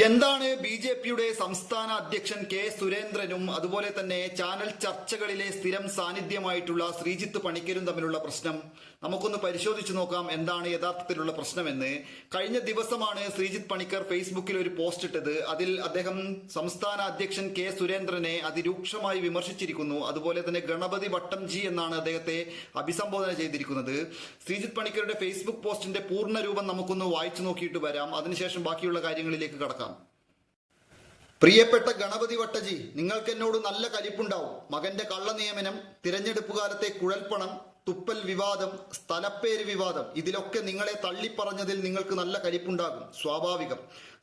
എന്താണ് B J പിയുടെ സംസ്ഥാന അധ്യക്ഷൻ കെ സുരേന്ദ്രനും അതുപോലെ തന്നെ ചാനൽ ചർച്ചകളിലെ സ്ഥിരം സാന്നിധ്യമായിട്ടുള്ള ശ്രീജിത്ത് പണിക്കരും തമ്മിലുള്ള പ്രശ്നം? നമുക്കൊന്ന് പരിശോധിച്ചു നോക്കാം എന്താണ് യഥാർത്ഥത്തിലുള്ള പ്രശ്നമെന്ന്. കഴിഞ്ഞ ദിവസമാണ് ശ്രീജിത്ത് പണിക്കർ ഫേസ്ബുക്കിൽ ഒരു പോസ്റ്റ് ഇട്ടത്. അതിൽ അദ്ദേഹം സംസ്ഥാന അധ്യക്ഷൻ കെ സുരേന്ദ്രനെ അതിരൂക്ഷമായി വിമർശിച്ചിരിക്കുന്നു. അതുപോലെ തന്നെ ഗണപതി വട്ടംജി എന്നാണ് അദ്ദേഹത്തെ അഭിസംബോധന ചെയ്തിരിക്കുന്നത്. ശ്രീജിത്ത് പണിക്കരുടെ ഫേസ്ബുക്ക് പോസ്റ്റിന്റെ പൂർണ രൂപം നമുക്കൊന്ന് വായിച്ചു നോക്കിയിട്ട് വരാം. അതിനുശേഷം ബാക്കിയുള്ള കാര്യങ്ങളിലേക്ക് കടക്കാം. പ്രിയപ്പെട്ട ഗണപതി വട്ടജി നിങ്ങൾക്ക് എന്നോട് നല്ല കലിപ്പുണ്ടാവും. മകന്റെ കള്ള നിയമനം തിരഞ്ഞെടുപ്പ് കാലത്തെ കുഴൽപ്പണം തുപ്പൽ വിവാദം സ്ഥലപ്പേര് വിവാദം ഇതിലൊക്കെ നിങ്ങളെ തള്ളിപ്പറഞ്ഞതിൽ നിങ്ങൾക്ക് നല്ല കലിപ്പുണ്ടാകും. സ്വാഭാവികം.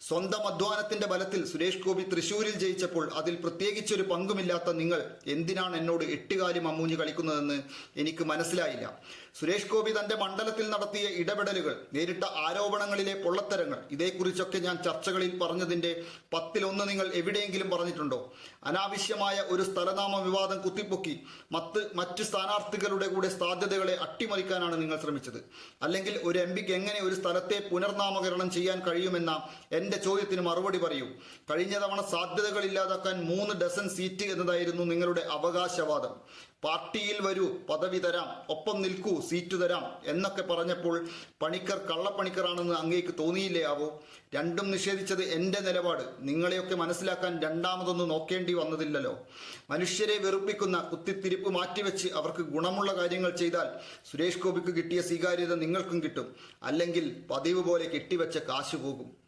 സ്വന്തം അധ്വാനത്തിന്റെ ബലത്തിൽ സുരേഷ് ഗോപി തൃശൂരിൽ ജയിച്ചപ്പോൾ അതിൽ പ്രത്യേകിച്ചൊരു പങ്കുമില്ലാത്ത നിങ്ങൾ എന്തിനാണ് എന്നോട് എട്ടുകാലി മമ്മൂഞ്ഞ് കളിക്കുന്നതെന്ന് എനിക്ക് മനസ്സിലായില്ല. സുരേഷ് ഗോപി തന്റെ മണ്ഡലത്തിൽ നടത്തിയ ഇടപെടലുകൾ നേരിട്ട ആരോപണങ്ങളിലെ പൊള്ളത്തരങ്ങൾ ഇതേക്കുറിച്ചൊക്കെ ഞാൻ ചർച്ചകളിൽ പറഞ്ഞതിന്റെ പത്തിലൊന്ന് നിങ്ങൾ എവിടെയെങ്കിലും പറഞ്ഞിട്ടുണ്ടോ? അനാവശ്യമായ ഒരു സ്ഥലനാമ വിവാദം കുത്തിപ്പൊക്കി മറ്റ് മറ്റ് സ്ഥാനാർത്ഥികളുടെ കൂടെ സാധ്യതകളെ അട്ടിമറിക്കാനാണ് നിങ്ങൾ ശ്രമിച്ചത്. അല്ലെങ്കിൽ ഒരു എം പിക്ക് എങ്ങനെ ഒരു സ്ഥലത്തെ പുനർനാമകരണം ചെയ്യാൻ കഴിയുമെന്ന എന്റെ ചോദ്യത്തിന് മറുപടി പറയൂ. കഴിഞ്ഞ തവണ സാധ്യതകൾ ഇല്ലാതാക്കാൻ മൂന്ന് ഡസൻ സീറ്റ് എന്നതായിരുന്നു നിങ്ങളുടെ അവകാശവാദം. പാർട്ടിയിൽ വരൂ പദവി തരാം ഒപ്പം നിൽക്കൂ സീറ്റ് തരാം എന്നൊക്കെ പറഞ്ഞപ്പോൾ പണിക്കർ കള്ളപ്പണിക്കറാണെന്ന് അങ്ങേക്ക് തോന്നിയില്ലേ ആവോ? രണ്ടും നിഷേധിച്ചത് എന്റെ നിലപാട്. നിങ്ങളെയൊക്കെ മനസ്സിലാക്കാൻ രണ്ടാമതൊന്ന് നോക്കേണ്ടി വന്നതില്ലല്ലോ. മനുഷ്യരെ വെറുപ്പിക്കുന്ന കുത്തിത്തിരിപ്പ് മാറ്റിവെച്ച് അവർക്ക് ഗുണമുള്ള കാര്യങ്ങൾ ചെയ്താൽ സുരേഷ് ഗോപിക്ക് കിട്ടിയ സ്വീകാര്യത നിങ്ങൾക്കും കിട്ടും. അല്ലെങ്കിൽ പതിവ് പോലെ കെട്ടിവെച്ച കാശ് പോകും.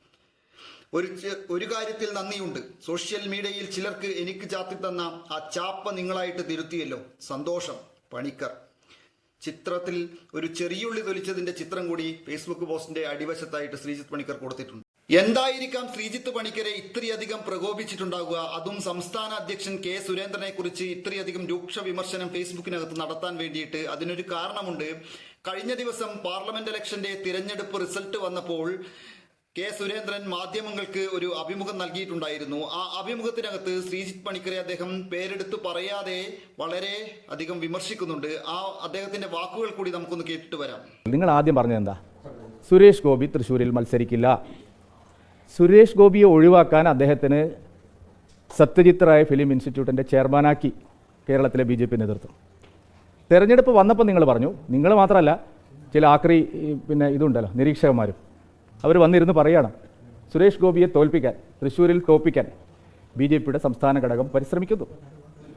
ഒരു ഒരു കാര്യത്തിൽ നന്ദിയുണ്ട്. സോഷ്യൽ മീഡിയയിൽ ചിലർക്ക് എനിക്ക് ചാത്തി തന്ന ആ ചാപ്പ നിങ്ങളായിട്ട് തിരുത്തിയല്ലോ. സന്തോഷം പണിക്കർ. ചിത്രത്തിൽ ഒരു ചെറിയുള്ളി തൊലിച്ചതിന്റെ ചിത്രം കൂടി ഫേസ്ബുക്ക് പോസ്റ്റിന്റെ അടിവശത്തായിട്ട് ശ്രീജിത്ത് പണിക്കർ കൊടുത്തിട്ടുണ്ട്. എന്തായിരിക്കാം ശ്രീജിത്ത് പണിക്കരെ ഇത്രയധികം പ്രകോപിച്ചിട്ടുണ്ടാകുക അതും സംസ്ഥാന അധ്യക്ഷൻ കെ സുരേന്ദ്രനെ കുറിച്ച് ഇത്രയധികം രൂക്ഷ വിമർശനം ഫേസ്ബുക്കിനകത്ത് നടത്താൻ വേണ്ടിയിട്ട് അതിനൊരു കാരണമുണ്ട്. കഴിഞ്ഞ ദിവസം പാർലമെന്റ് ഇലക്ഷന്റെ തിരഞ്ഞെടുപ്പ് റിസൾട്ട് വന്നപ്പോൾ കെ സുരേന്ദ്രൻ മാധ്യമങ്ങൾക്ക് ഒരു അഭിമുഖം നൽകിയിട്ടുണ്ടായിരുന്നു. ആ അഭിമുഖത്തിനകത്ത് ശ്രീജിത് പണിക്കരെ അദ്ദേഹം പേരെടുത്ത് പറയാതെ വളരെ അധികം വിമർശിക്കുന്നുണ്ട്. ആ അദ്ദേഹത്തിന്റെ വാക്കുകൾ കൂടി നമുക്കൊന്ന് കേട്ടിട്ട് വരാം. നിങ്ങൾ ആദ്യം പറഞ്ഞത് എന്താ? സുരേഷ് ഗോപി തൃശ്ശൂരിൽ മത്സരിക്കില്ല. സുരേഷ് ഗോപിയെ ഒഴിവാക്കാൻ അദ്ദേഹത്തിന് സത്യജിത് റായ് ഫിലിം ഇൻസ്റ്റിറ്റ്യൂട്ടിന്റെ ചെയർമാനാക്കി കേരളത്തിലെ ബി ജെ പി നേതൃത്വം. തെരഞ്ഞെടുപ്പ് വന്നപ്പോൾ നിങ്ങൾ പറഞ്ഞു. നിങ്ങൾ മാത്രമല്ല ചില ആക്രി പിന്നെ ഇതുണ്ടല്ലോ നിരീക്ഷകന്മാരും. അവർ വന്നിരുന്ന് പറയാണ് സുരേഷ് ഗോപിയെ തോൽപ്പിക്കാൻ തൃശ്ശൂരിൽ തോൽപ്പിക്കാൻ ബി ജെ പിയുടെ സംസ്ഥാന ഘടകം പരിശ്രമിക്കുന്നു.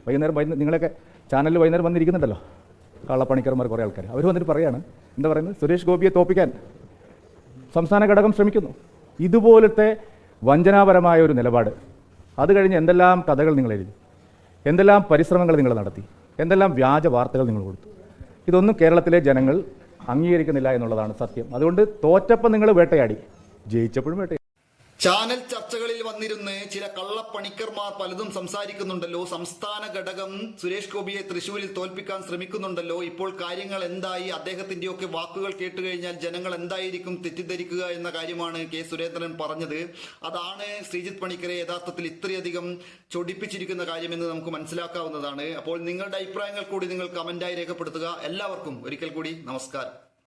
വൈകുന്നേരം വൈകുന്നേരം നിങ്ങളൊക്കെ ചാനലിൽ വൈകുന്നേരം വന്നിരിക്കുന്നുണ്ടല്ലോ കള്ളപ്പണിക്കർമാർ കുറേ ആൾക്കാർ അവർ വന്നിട്ട് പറയാണ് എന്താ പറയുന്നത്? സുരേഷ് ഗോപിയെ തോൽപ്പിക്കാൻ സംസ്ഥാന ഘടകം ശ്രമിക്കുന്നു. ഇതുപോലത്തെ വഞ്ചനാപരമായ ഒരു നിലപാട്. അത് കഴിഞ്ഞ് എന്തെല്ലാം കഥകൾ നിങ്ങൾ എഴുതി എന്തെല്ലാം പരിശ്രമങ്ങൾ നിങ്ങൾ നടത്തി എന്തെല്ലാം വ്യാജ വാർത്തകൾ നിങ്ങൾ കൊടുത്തു. ഇതൊന്നും കേരളത്തിലെ ജനങ്ങൾ അംഗീകരിക്കുന്നില്ല എന്നുള്ളതാണ് സത്യം. അതുകൊണ്ട് തോറ്റപ്പം നിങ്ങൾ വേട്ടയാടി. ജയിച്ചപ്പോഴും വേട്ടയാടി. ചാനൽ ചർച്ചകളിൽ വന്നിരുന്ന് ചില കള്ളപ്പണിക്കർമാർ പലതും സംസാരിക്കുന്നുണ്ടല്ലോ. സംസ്ഥാന ഘടകം സുരേഷ് ഗോപിയെ തൃശൂരിൽ തോൽപ്പിക്കാൻ ശ്രമിക്കുന്നുണ്ടല്ലോ. ഇപ്പോൾ കാര്യങ്ങൾ എന്തായി? അദ്ദേഹത്തിന്റെയൊക്കെ വാക്കുകൾ കേട്ടുകഴിഞ്ഞാൽ ജനങ്ങൾ എന്തായിരിക്കും തെറ്റിദ്ധരിക്കുക എന്ന കാര്യമാണ് കെ സുരേന്ദ്രൻ പറഞ്ഞത്. അതാണ് ശ്രീജിത്ത് പണിക്കരെ യഥാർത്ഥത്തിൽ ഇത്രയധികം ചൊടിപ്പിച്ചിരിക്കുന്ന കാര്യമെന്ന് നമുക്ക് മനസ്സിലാക്കാവുന്നതാണ്. അപ്പോൾ നിങ്ങളുടെ അഭിപ്രായങ്ങൾ കൂടി നിങ്ങൾ കമന്റായി രേഖപ്പെടുത്തുക. എല്ലാവർക്കും ഒരിക്കൽ കൂടി നമസ്കാരം.